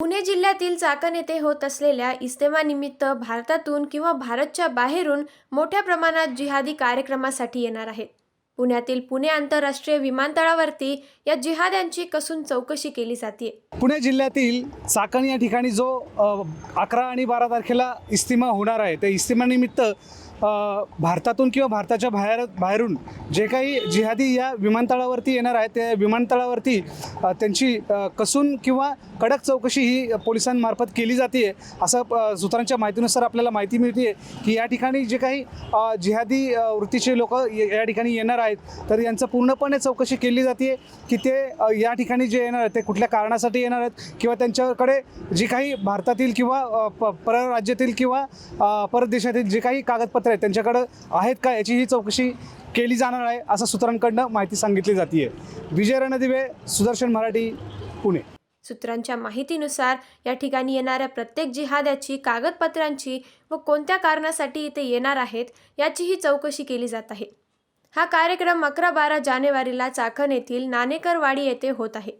पुणे जिल्ह्यातील चाकण येथे होत असलेल्या इस्तेमानिमित्त भारतातून किंवा भारतच्या बाहेरून मोठ्या प्रमाणात जिहादी कार्यक्रमासाठी येणार आहेत. पुण्यातील पुणे आंतरराष्ट्रीय विमानतळावरती या जिहाद्यांची कसून चौकशी केली जाते पुणे जिल्ह्यातील चाकण या ठिकाणी जो अकरा आणि बारा तारखेला इस्तिमा होणार आहे त्या इस्तिमानिमित्त भारतातून किंवा भारताच्या बाहेर बाहेरून जे काही जिहादी या विमानतळावरती येणार आहेत त्या विमानतळावरती त्यांची कसून किंवा कडक चौकशी ही पोलिसांमार्फत केली जाते असं सूत्रांच्या माहितीनुसार आपल्याला माहिती मिळते की या ठिकाणी जे काही जिहादी वृत्तीचे लोक या ठिकाणी येणार आहेत तर यांचं पूर्णपणे चौकशी केली जाते की ते या ठिकाणी जे येणार आहेत ते कुठल्या कारणासाठी येणार आहेत किंवा त्यांच्याकडे जी काही भारतातील किंवा परराज्यातील किंवा परदेशातील जे काही कागदपत्र आहेत त्यांच्याकडं आहेत का? याची ही चौकशी केली जाणार आहे असं सूत्रांकडनं माहिती सांगितली जाते विजय रणदिवे सुदर्शन मराठी पुणे. सूत्रांच्या माहितीनुसार या ठिकाणी येणाऱ्या प्रत्येक जिहाद्याची कागदपत्रांची व कोणत्या कारणासाठी इथे येणार आहेत याचीही चौकशी केली जात आहे. हा कार्यक्रम अकरा बारा जानेवारीला चाकण येथील नाणेकरवाडी येथे होत आहे.